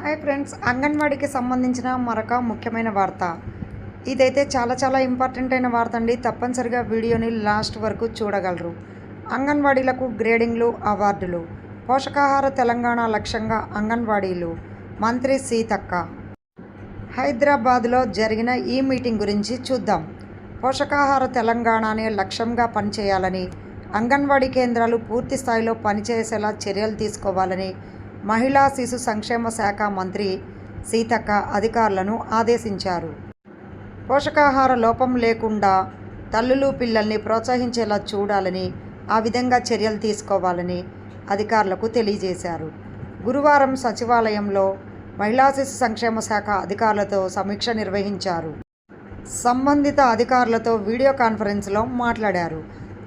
Hi friends అంగన్వాడీకి సంబంధించిన మరొక ముఖ్యమైన వార్త. ఇదైతే చాలా చాలా ఇంపార్టెంట్ అయిన వార్త అండి తప్పనిసరిగా వీడియోని లాస్ట్ వరకు చూడగలరు. అంగన్వాడీలకు గ్రేడింగ్లు అవార్డులు. పోషకాహార తెలంగాణ లక్ష్యంగా అంగన్వాడీలు. మంత్రి సీతక్క. హైదరాబాద్లో జరిగిన ఈ మీటింగ్ గురించి చూద్దాం. పోషకాహార తెలంగాణనే లక్ష్యంగా పనిచేయాలని అంగన్వాడీ కేంద్రాలు పూర్తి స్థాయిలో పనిచేసేలా చర్యలు తీసుకోవాలని మహిళా శిశు సంక్షేమ శాఖ మంత్రి సీతక్క అధికారులను ఆదేశించారు. పోషకాహార లోపం లేకుండా తల్లులు పిల్లల్ని ప్రోత్సహించేలా చూడాలని ఆ విధంగా చర్యలు తీసుకోవాలని అధికారులకు తెలియజేశారు. గురువారం సచివాలయంలో మహిళా శిశు సంక్షేమ శాఖ అధికారులతో సమీక్ష నిర్వహించారు. సంబంధిత అధికారులతో వీడియో కాన్ఫరెన్స్లో మాట్లాడారు.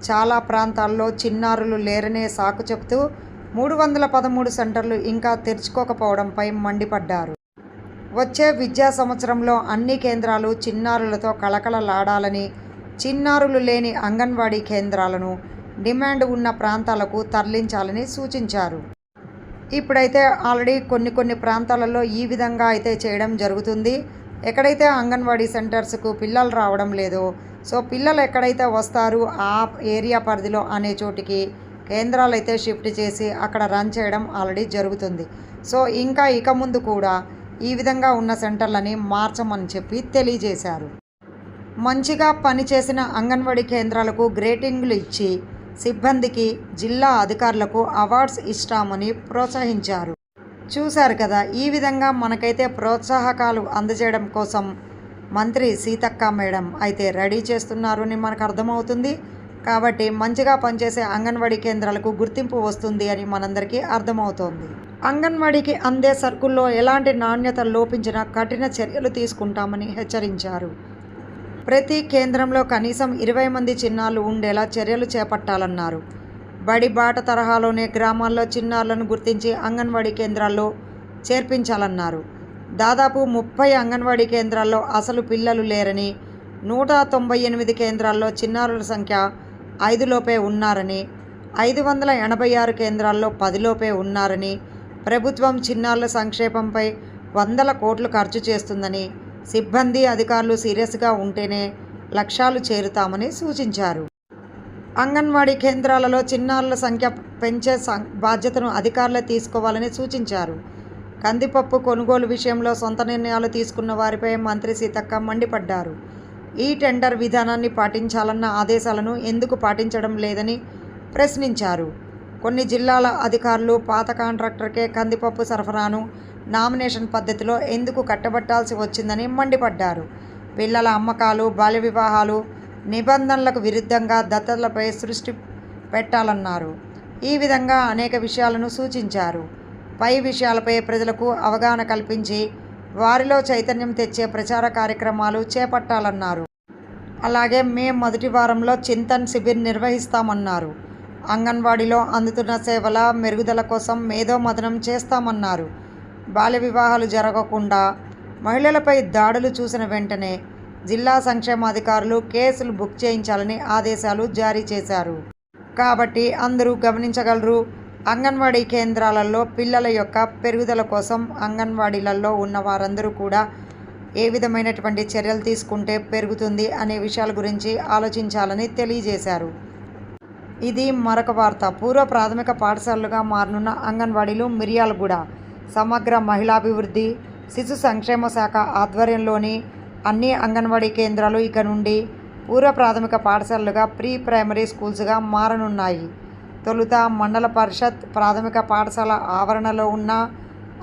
చాలా ప్రాంతాల్లో చిన్నారులు లేరనే సాకు చెబుతూ మూడు వందల పదమూడు సెంటర్లు ఇంకా తెరుచుకోకపోవడంపై మండిపడ్డారు. వచ్చే విద్యా సంవత్సరంలో అన్ని కేంద్రాలు చిన్నారులతో కళకళలాడాలని చిన్నారులు లేని అంగన్వాడీ కేంద్రాలను డిమాండ్ ఉన్న ప్రాంతాలకు తరలించాలని సూచించారు. ఇప్పుడైతే ఆల్రెడీ కొన్ని కొన్ని ప్రాంతాలలో ఈ విధంగా అయితే చేయడం జరుగుతుంది. ఎక్కడైతే అంగన్వాడీ సెంటర్స్కు పిల్లలు రావడం లేదో సో పిల్లలు ఎక్కడైతే వస్తారు ఆ ఏరియా పరిధిలో అనే చోటికి కేంద్రాలు అయితే షిఫ్ట్ చేసి అక్కడ రన్ చేయడం ఆల్రెడీ జరుగుతుంది. సో ఇంకా ఇక ముందు కూడా ఈ విధంగా ఉన్న సెంటర్లని మార్చమని చెప్పి తెలియజేశారు. మంచిగా పనిచేసిన అంగన్వాడీ కేంద్రాలకు గ్రేటింగ్లు ఇచ్చి సిబ్బందికి జిల్లా అధికారులకు అవార్డ్స్ ఇస్తామని ప్రోత్సహించారు. చూశారు కదా ఈ విధంగా మనకైతే ప్రోత్సాహకాలు అందజేయడం కోసం మంత్రి సీతక్క మేడం అయితే రెడీ చేస్తున్నారని మనకు అర్థమవుతుంది. కాబట్టి మంచిగా పనిచేసే అంగన్వాడీ కేంద్రాలకు గుర్తింపు వస్తుంది అని మనందరికీ అర్థమవుతోంది. అంగన్వాడీకి అందే సరుకుల్లో ఎలాంటి నాణ్యత లోపించినా కఠిన చర్యలు తీసుకుంటామని హెచ్చరించారు. ప్రతి కేంద్రంలో కనీసం ఇరవై మంది చిన్నారులు ఉండేలా చర్యలు చేపట్టాలన్నారు. బడి బాట తరహాలోనే గ్రామాల్లో చిన్నారులను గుర్తించి అంగన్వాడీ కేంద్రాల్లో చేర్పించాలన్నారు. దాదాపు ముప్పై అంగన్వాడీ కేంద్రాల్లో అసలు పిల్లలు లేరని నూట తొంభై ఎనిమిది కేంద్రాల్లో చిన్నారుల సంఖ్య ఐదులోపే ఉన్నారని ఐదు వందల ఎనభై ఆరు కేంద్రాల్లో పదిలోపే ఉన్నారని ప్రభుత్వం చిన్నారుల సంక్షేమంపై వందల కోట్లు ఖర్చు చేస్తుందని సిబ్బంది అధికారులు సీరియస్గా ఉంటేనే లక్ష్యాలు చేరుతామని సూచించారు. అంగన్వాడీ కేంద్రాలలో చిన్నారుల సంఖ్య పెంచే సం బాధ్యతను అధికారులే తీసుకోవాలని సూచించారు. కందిపప్పు కొనుగోలు విషయంలో సొంత నిర్ణయాలు తీసుకున్న వారిపై మంత్రి సీతక్క మండిపడ్డారు. ఈ టెండర్ విధానాన్ని పాటించాలన్న ఆదేశాలను ఎందుకు పాటించడం లేదని ప్రశ్నించారు. కొన్ని జిల్లాల అధికారులు పాత కాంట్రాక్టర్కే కందిపప్పు సరఫరాను నామినేషన్ పద్ధతిలో ఎందుకు కట్టబట్టాల్సి వచ్చిందని మండిపడ్డారు. పిల్లల అమ్మకాలు బాల్య వివాహాలు నిబంధనలకు విరుద్ధంగా దత్తతలపై సృష్టి పెట్టాలన్నారు. ఈ విధంగా అనేక విషయాలను సూచించారు. పై విషయాలపై ప్రజలకు అవగాహన కల్పించి వారిలో చైతన్యం తెచ్చే ప్రచార కార్యక్రమాలు చేపట్టాలన్నారు. అలాగే మే మొదటి వారంలో చింతన్ శిబిర్ నిర్వహిస్తామన్నారు. అంగన్వాడీలో అందుతున్న సేవల మెరుగుదల కోసం మేధో మదనం చేస్తామన్నారు. బాల్య వివాహాలు జరగకుండా మహిళలపై దాడులు చూసిన వెంటనే జిల్లా సంక్షేమాధికారులు కేసులు బుక్ చేయించాలని ఆదేశాలు జారీ చేశారు. కాబట్టి అందరూ గమనించగలరు అంగన్వాడీ కేంద్రాలలో పిల్లల యొక్క పెరుగుదల కోసం అంగన్వాడీలలో ఉన్న వారందరూ కూడా ఏ విధమైనటువంటి చర్యలు తీసుకుంటే పెరుగుతుంది అనే విషయాల గురించి ఆలోచించాలని తెలియజేశారు. ఇది మరొక వార్త. పూర్వ ప్రాథమిక పాఠశాలలుగా మారనున్న అంగన్వాడీలు మిర్యాలగూడ సమగ్ర మహిళాభివృద్ధి శిశు సంక్షేమ శాఖ ఆధ్వర్యంలోని అన్ని అంగన్వాడీ కేంద్రాలు ఇక నుండి పూర్వ ప్రాథమిక పాఠశాలలుగా ప్రీ ప్రైమరీ స్కూల్స్గా మారనున్నాయి. తొలుత మండల పరిషత్ ప్రాథమిక పాఠశాల ఆవరణలో ఉన్న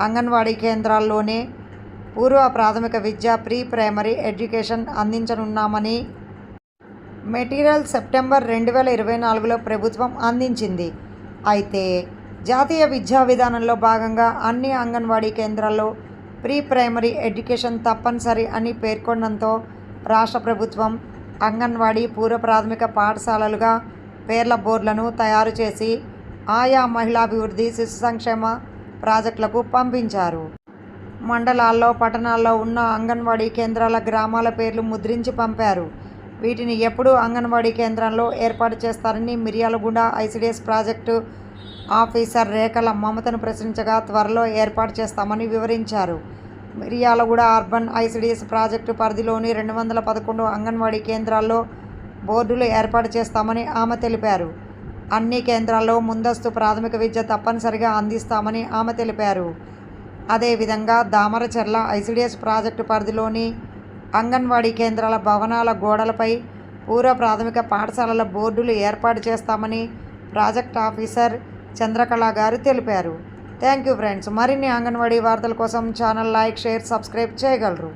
అంగన్వాడీ కేంద్రాల్లోనే పూర్వ ప్రాథమిక విద్య ప్రీ ప్రైమరీ ఎడ్యుకేషన్ అందించనున్నామని మెటీరియల్ సెప్టెంబర్ రెండు వేల ఇరవై నాలుగులో ప్రభుత్వం అందించింది. అయితే జాతీయ విద్యా విధానంలో భాగంగా అన్ని అంగన్వాడీ కేంద్రాల్లో ప్రీ ప్రైమరీ ఎడ్యుకేషన్ తప్పనిసరి అని పేర్కొనడంతో రాష్ట్ర ప్రభుత్వం అంగన్వాడీ పూర్వ ప్రాథమిక పాఠశాలలుగా పేర్ల బోర్డులను తయారు చేసి ఆయా మహిళాభివృద్ధి శిశు సంక్షేమ ప్రాజెక్టులకు పంపించారు. మండలాల్లో పట్టణాల్లో ఉన్న అంగన్వాడీ కేంద్రాల గ్రామాల పేర్లు ముద్రించి పంపారు. వీటిని ఎప్పుడు అంగన్వాడీ కేంద్రంలో ఏర్పాటు చేస్తారని మిర్యాలగూడ ఐసిడిఎస్ ప్రాజెక్టు ఆఫీసర్ రేఖల మమతను ప్రశ్నించగా త్వరలో ఏర్పాటు చేస్తామని వివరించారు. మిర్యాలగూడ అర్బన్ ఐసిడిఎస్ ప్రాజెక్టు పరిధిలోని రెండు వందల పదకొండు అంగన్వాడీ కేంద్రాల్లో బోర్డులు ఏర్పాటు చేస్తామని ఆమె తెలిపారు. అన్ని కేంద్రాల్లో ముందస్తు ప్రాథమిక విద్య తప్పనిసరిగా అందిస్తామని ఆమె తెలిపారు. అదేవిధంగా దామరచెర్ల ఐసిడిఎస్ ప్రాజెక్టు పరిధిలోని అంగన్వాడీ కేంద్రాల భవనాల గోడలపై పూర్వ ప్రాథమిక పాఠశాలల బోర్డులు ఏర్పాటు చేస్తామని ప్రాజెక్ట్ ఆఫీసర్ చంద్రకళ గారు తెలిపారు. Thank you friends. మరిన్ని అంగన్వాడీ వార్తల కోసం ఛానల్ లైక్ షేర్ సబ్స్క్రైబ్ చేయగలరు.